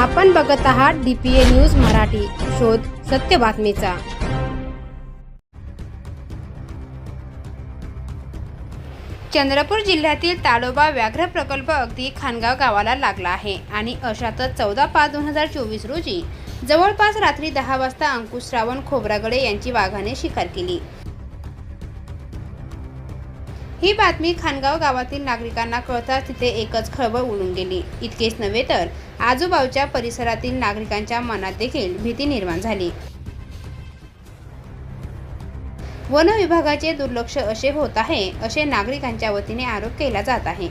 आपण बघत आहात D P A news Marathi. शोध सत्य बातमीचा. चंद्रपूर जिल्ह्यातील ताडोबा व्याघ्र प्रकल्प अगदी खानगाव गावाला लागला आहे आणि अशातच चौदा पाच दोन हजार चोवीस रोजी जवळपास रात्री दहा वाजता अंकुश श्रावण खोब्रागडे यांची वाघाने शिकार केली. ही बातमी खानगाव गावातील नागरिकांना कळताच तिथे एकच खळबळ उडून गेली. इतकेच नव्हे तर आजूबाजूच्या परिसरातील नागरिकांच्या मनात देखील भीती निर्माण झाली. वन विभागाचे दुर्लक्ष असे होत आहे असे नागरिकांच्या वतीने आरोप केला जात आहे.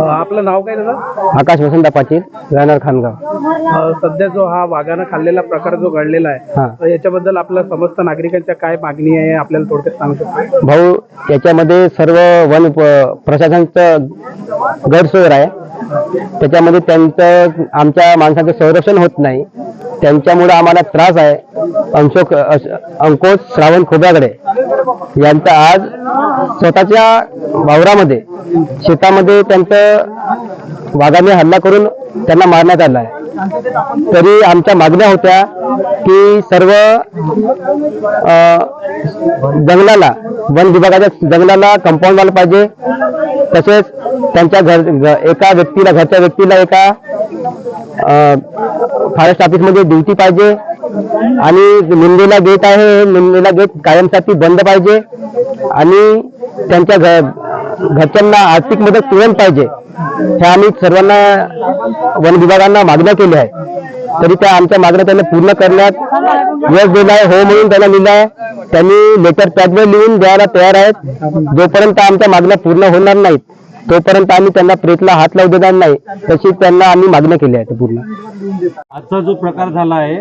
आपलं नाव काय दादा? आकाश वसंत पाटील राहणार खानगाव. सध्या जो हा वाघानं खाल्लेला प्रकार जो घडलेला आहे हा. याच्याबद्दल आपल्या समस्त नागरिकांच्या काय मागणी आहे आपल्याला थोडक्यात सांगू शकतो भाऊ याच्यामध्ये सर्व वन प्रशासनाचं गैरसोय आहे. त्याच्यामध्ये त्यांचं आमच्या माणसाचं संरक्षण होत नाही. त्यांच्यामुळे आम्हाला त्रास आहे. अंशोक अंकोश अंकुश श्रावण खोब्याकडे. यांचा आज स्वतःच्या वावरामध्ये शेतामध्ये त्यांचं वाघाने हल्ला करून त्यांना मारण्यात आला आहे. तरी आमच्या मागण्या होत्या की सर्व जंगलाला वन विभागाच्या जंगलाला कंपाऊंड व्हायला पाहिजे. तसेच त्यांच्या घर एका व्यक्तीला घरच्या व्यक्तीला एका फॉरेस्ट ऑफिसमध्ये ड्युटी पाहिजे. आणि निंदेला गेट आहे निंदेला गेट कायमसाठी बंद पाहिजे. आणि त्यांच्या घर घरच्यांना आर्थिक मदत तुरंत पाहिजे. ह्या आम्ही सर्वांना वन विभागांना मागण्या केल्या आहे तरी त्या आमच्या मागण्या त्यांना पूर्ण करण्यात यश दिला आहे. हो म्हणून त्यांना लिहिलं आहे. त्यांनी लेटर पॅडवर लिहून द्यायला तयार आहेत. जोपर्यंत आमच्या मागण्या पूर्ण होणार नाहीत तोपर्यंत आम्ही त्यांना प्रेतला हात लावू देणार नाही. तशी त्यांना आम्ही मागण्या केल्या आहेत पूर्ण. आजचा जो प्रकार झाला आहे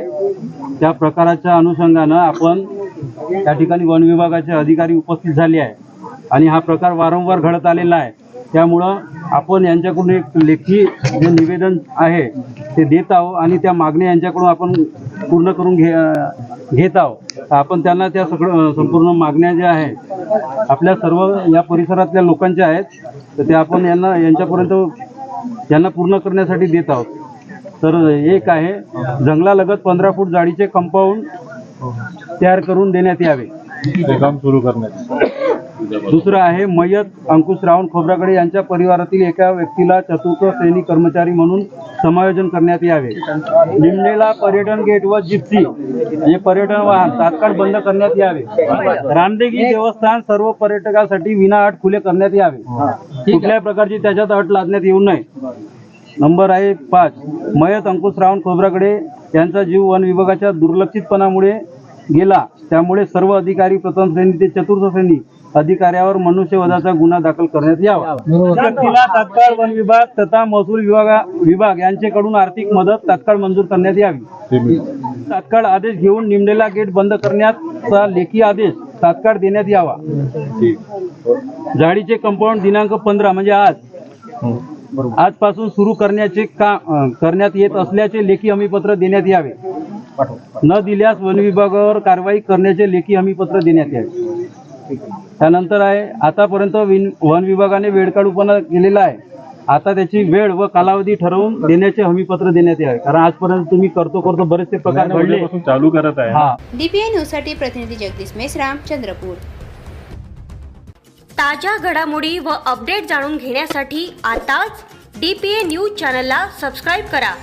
त्या प्रकाराच्या अनुषंगानं आपण त्या ठिकाणी वन विभागाचे अधिकारी उपस्थित झाले आहे. आणि हा प्रकार वारंवार घडत आलेला आहे. त्यामुळं आपण यांच्याकडून एक लेखी जे निवेदन आहे ते देत आहोत आणि त्या मागण्या यांच्याकडून आपण पूर्ण करून घे घेत आहोत. आपण त्यांना त्या सगळं संपूर्ण मागण्या ज्या आहेत आपल्या सर्व या परिसरातल्या लोकांच्या आहेत तर ते आपण यांना यांच्यापर्यंत यांना पूर्ण करण्यासाठी देत आहोत. तर एक आहे जंगलालगत पंधरा फूट जाडीचे कंपाऊंड तयार करून देण्यात यावे. काम सुरू करण्यात. दुसरं आहे मयत अंकुश रावण खोब्रागडे यांच्या परिवारातील एका व्यक्तीला चतुर्थ श्रेणी कर्मचारी म्हणून समायोजन करण्यात यावे. निमलेला पर्यटन गेट व जिप्सी हे पर्यटन वाहन तात्काळ बंद करण्यात यावे. रामदेगी देवस्थान सर्व पर्यटकांसाठी विनाअट खुले करण्यात यावे. कुठल्याही प्रकारची त्याच्यात अट लादण्यात येऊ नये. नंबर आहे पाच. मयत अंकुश रावण खोब्रागडे यांचा जीव वन विभागाच्या दुर्लक्षितपणामुळे गेला. त्यामुळे सर्व अधिकारी प्रथम श्रेणी ते चतुर्थ श्रेणी अधिकाऱ्यावर मनुष्यवधाचा गुन्हा दाखल करण्यात यावा. व्यक्तीला तात्काळ वन विभाग तथा महसूल विभागा विभाग यांच्याकडून आर्थिक मदत तात्काळ मंजूर करण्यात यावी. तात्काळ आदेश घेऊन निमलेला गेट बंद करण्याचा लेखी आदेश तात्काळ देण्यात यावा. जाळीचे कंपाऊंड दिनांक पंधरा म्हणजे आज. हं. आजपासून सुरू करण्याचे का अं, करण्यात येत असल्याचे लेखी हमीपत्र देण्यात यावे. न दिल्यास वन विभागावर कारवाई करण्याचे लेखी हमीपत्र देण्यात यावे. त्यानंतर आहे आतापर्यंत विन वन विभागाने वेळकाढूपणा केलेला आहे. आता त्याची वेळ व कालावधी ठरवून देण्याचे हमीपत्र देण्यात यावे. कारण आजपर्यंत तुम्ही करतो करतो बरेचसे प्रकार घडले. चालू करत आहे. हा. डीपीआय न्यूजसाठी प्रतिनिधी जगदीश मेश्राम चंद्रपूर. ताज्या घडामोडी व अपडेट जाणून घेण्यासाठी आताच डी पी ए न्यूज चॅनलला सबस्क्राईब करा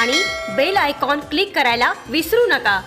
आणि बेल आयकॉन क्लिक करायला विसरू नका.